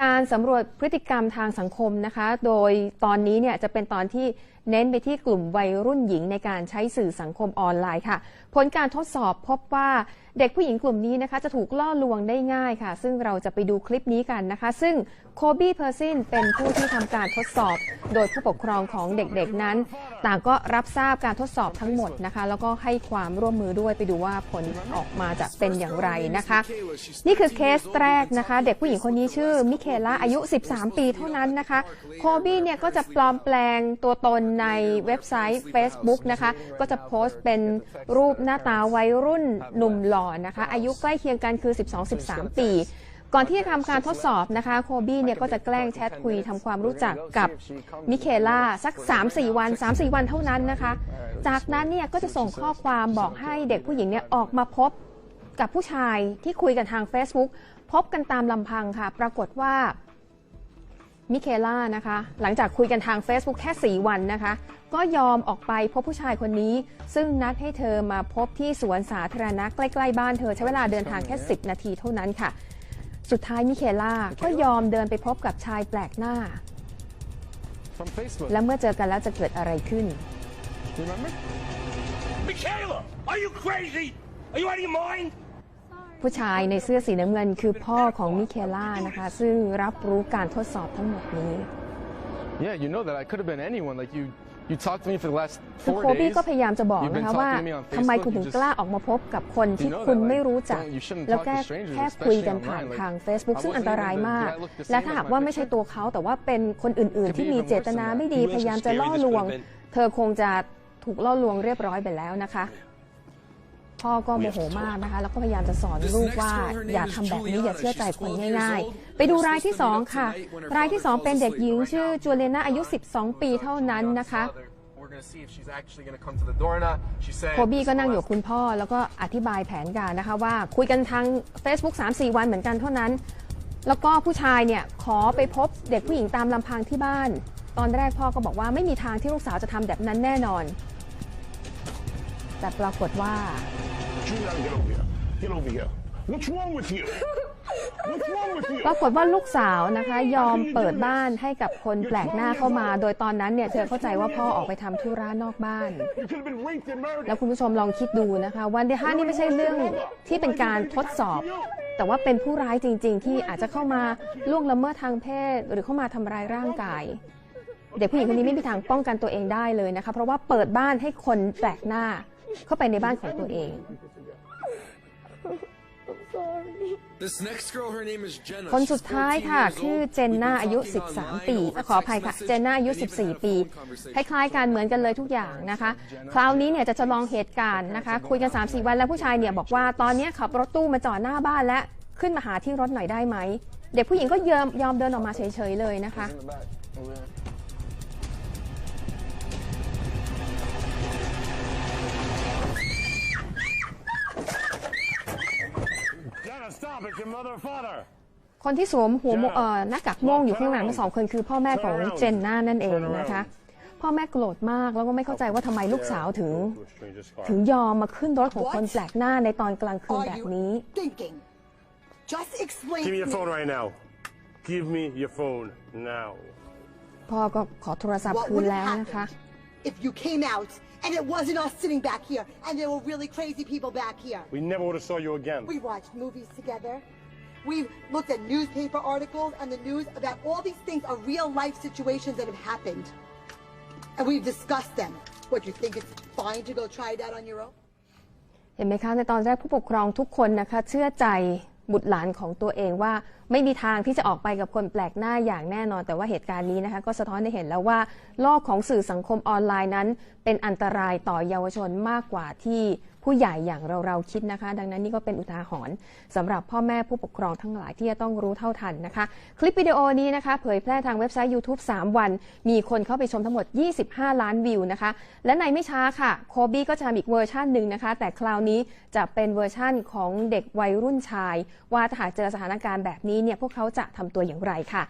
การสำรวจพฤติกรรมทางสังคมนะคะ โดยตอนนี้เนี่ยจะเป็นตอนที่เน้นไปที่กลุ่มวัยรุ่นหญิงในการใช้สื่อสังคมออนไลน์ค่ะ ผลการทดสอบพบว่าเด็กผู้หญิงกลุ่มนี้นะคะจะถูกล่อลวงได้ง่ายค่ะ ซึ่งเราจะไปดูคลิปนี้กันนะคะ ซึ่งโคบี้เพอร์ซินเป็นผู้ที่ทำการทดสอบ โดยผู้ปกครองของเด็กๆนั้น ต่างก็รับทราบการทดสอบทั้งหมดนะคะ แล้วก็ให้ความร่วมมือด้วยไปดูว่าผลออกมาจะเป็นอย่างไรนะคะ นี่คือเคสแรกนะคะ เด็กผู้หญิงคนนี้ชื่อมิเคล่าอายุ 13 ปีเท่านั้นนะคะ โคบี้เนี่ยก็จะปลอมแปลงตัวตนในเว็บไซต์ Facebook นะคะ ก็จะโพสต์เป็นรูปหน้าตาวัยรุ่นหนุ่มหล่อนะคะ อายุใกล้เคียงกันคือ 12-13 ปีก่อนที่จะทำการทดสอบนะคะ โคบี้เนี่ยก็จะแกล้งแชทคุยทำความรู้จักกับมิเคล่าสัก 3-4 วัน 3-4 วันเท่านั้นนะคะ จากนั้นเนี่ยก็จะส่งข้อความบอกให้เด็กผู้หญิงเนี่ยออกมาพบกับผู้ชายที่คุยกันทาง Facebook พบกันตามลำพังค่ะ ปรากฏว่า มิเคล่านะคะ หลังจากคุยกันทาง Facebook แค่ 4 วันนะคะ ก็ยอมออกไปพบผู้ชายคนนี้ ซึ่งนัดให้เธอมาพบที่สวนสาธารณะใกล้ ๆ บ้านเธอใช้เวลาเดินทางแค่ 10 นาทีเท่านั้นค่ะ สุดท้ายมิเคล่าก็ยอมเดินไปพบกับชายแปลกหน้า from Facebook. และเมื่อเจอกันแล้วจะเกิดอะไรขึ้น Remember? Michaela, are you crazy? Are you out of your mind? ผู้ชายในเสื้อสีน้ำเงิน คือพ่อของมิเคล่านะคะ ซึ่งรับรู้การทดสอบทั้งหมดนี้ Yeah, you know that I could have been anyone. Like you, you talked to me for the last คือ four โคบี้ days. ก็พยายามจะบอก You've been นะคะว่า talking to me on ทำไม Facebook, คุณถึง you just- กล้าออกมาพบกับคนที่ You know คุณ that, ไม่รู้จัก don't- you shouldn't แล้ว talk แค่ to strangers, แค่คุยกัน especially ผ่าน online. ทาง Like, Facebook I ซึ่ง wasn't อันตราย even- มาก did I look the same และถ้า as หาก my ว่าไม่ใช่ picture? ตัวเขาแต่ว่าเป็นคนอื่น ๆ ที่มีเจตนาไม่ดีพยายามจะล่อลวง เธอคงจะถูกล่อลวงเรียบร้อยไปแล้วนะคะ พ่อก็โมโหมากนะคะ แล้วก็พยายามจะสอนลูกว่าอย่าทำแบบนี้อย่าเชื่อใจคนง่ายๆ ไปดูรายที่ 2 ค่ะ รายที่ 2 เป็นเด็กหญิงชื่อจูเลนาอายุ 12 ปีเท่านั้นนะคะโคบี้ก็นั่งอยู่คุณพ่อแล้วก็อธิบายแผนการนะคะว่าคุยกันทาง Facebook 3-4 วันเหมือนกันเท่านั้น แล้วก็ผู้ชายเนี่ยขอไปพบเด็กผู้หญิงตามลำพังที่บ้าน ตอนแรกพ่อก็บอกว่าไม่มีทางที่ลูกสาวจะทำแบบนั้นแน่นอน แต่ปรากฏว่า Julian, get over here. Get over here. What's wrong with you? What's wrong with you? ปรากฏว่าลูกสาวนะคะยอมเปิดบ้านให้กับคนแปลกหน้าเข้ามา โดยตอนนั้นเนี่ยเธอเข้าใจว่าพ่อออกไปทำธุระนอกบ้าน You could have been raped and murdered. แล้วคุณผู้ชมลองคิดดูนะคะวันที่ห้านี่ไม่ใช่เรื่องที่เป็นการทดสอบ แต่ว่าเป็นผู้ร้ายจริง ๆ ที่อาจจะเข้ามาล่วงละเมิดทางเพศ หรือเข้ามาทำร้ายร่างกาย เด็กผู้หญิงคนนี้ไม่มีทางป้องกันตัวเองได้เลยนะคะเพราะว่าเปิดบ้านให้คนแปลกหน้า เข้าไปในบ้านของตัวเอง This next girl, her name is Jenna. คน She's สุดท้าย14ค่ะ years ชื่อ old. เจนนา We've been อายุ talking 13 online ปี over ขออภัย text ค่ะ message เจนนาอายุ and even had a 14 ปี phone conversation. คล้ายๆกันเหมือนกันเลยทุกอย่างนะคะ คราวนี้เนี่ยจะจำลองเหตุการณ์นะคะ คุยกัน 3-4 วันแล้วผู้ชายเนี่ยบอกว่าตอนนี้ขับรถตู้มาจอดหน้าบ้านและขึ้นมาหาที่รถหน่อยได้ไหม เด็กผู้หญิงก็ยอมยอมเดินออกมาเฉยๆเลยนะคะ คนที่สวมหัวโมเอ่อหน้ากากโม่งอยู่ข้างหลังทั้งสองคนคือพ่อแม่ของเจนน่านั่นเองนะคะ พ่อแม่โกรธมากแล้วก็ไม่เข้าใจว่าทำไมลูกสาวถึง To a stranger's car. ถึงยอมมาขึ้นรถของคนแปลกหน้าในตอนกลางคืน are แบบ you นี้ thinking? Just explain. Give me to your phone right now. Give me your phone now. พ่อก็ขอโทรศัพท์ What คืน would แล้ว have นะคะ happened if you came out and it wasn't us sitting back here and there were really crazy people back here? We never would have saw you again. We watched movies together. We looked at newspaper articles and the news about all these things are real life situations that have happened. And we've discussed them. What, you think it's fine to go try it out on your own? เห็นไหมคะในตอนแรกผู้ปกครองทุกคนนะคะ เชื่อใจ บุตรหลานของตัวเองว่า ไม่มีทางที่จะออกไปกับคนแปลกหน้าอย่างแน่นอน แต่ว่าเหตุการณ์นี้นะคะ ก็สะท้อนให้เห็นแล้วว่าโลกของสื่อสังคมออนไลน์นั้น เป็นอันตรายต่อเยาวชนมากกว่าที่ผู้ใหญ่อย่างเราเราคิดนะคะ ดังนั้นนี่ก็เป็นอุทาหรณ์สำหรับพ่อแม่ผู้ปกครองทั้งหลายที่จะต้องรู้เท่าทันนะคะ คลิปวิดีโอนี้นะคะเผยแพร่ทางเว็บไซต์ YouTube 3 วัน มีคนเข้าไปชมทั้งหมด 25 ล้านวิวนะคะ และในไม่ช้าค่ะโคบี้ก็จะทำอีกเวอร์ชันหนึ่งนะคะ แต่คราวนี้จะเป็นเวอร์ชั่นของเด็กวัยรุ่นชาย ว่าถ้าหากเจอสถานการณ์แบบนี้เนี่ยพวกเขาจะทำตัวอย่างไรค่ะ